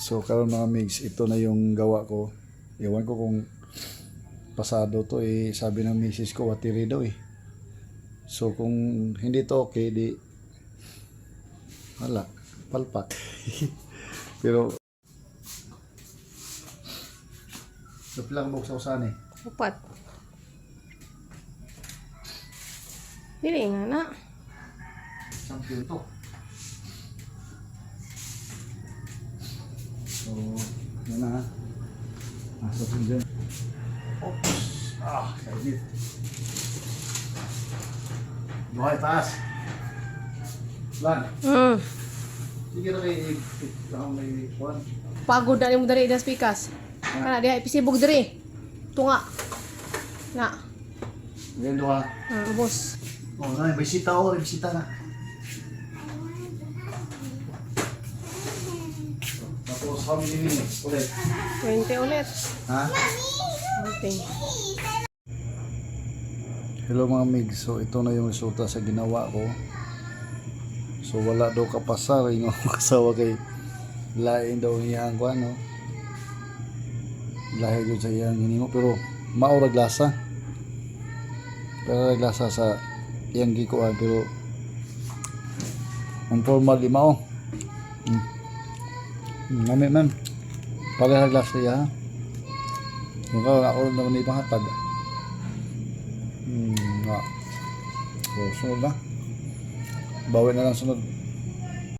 So karon mga mix, ito na yung gawa ko. Iwan ko kung pasado to eh sabi ng misis ko watiri daw eh. So kung hindi to okay di wala palpak. Pero So lang buksa usan eh. Upat. Dili nga na. Champion to. Yun na. Nasa po dyan. Oops. Ah, kainit. Buhay taas. Lan, Mm. sige na kay may kuhan. Pagod na diri das pikas. Kana diha ipisibog diri. Tunga. Na. Ganyan doon ha. Ah, boss. Oh, na, bisita may bisita na. Tapos, how many minutes ulit? 20 ulit. Ha? Okay. Hello mga mig, so ito na yung resulta sa ginawa ko. So wala daw kapasar yung kasawa kay lain daw iyang ko ano. Lahi ko sa iyang hinimo pero maura glasa. Pero glasa sa iyang gikuan pero ang formal di mao. Mami ma'am. Pareha glasa ya. ha. Mukha ako naman ibang hatag. Hmm, nga. So, sunod na. Bawi na lang sunod.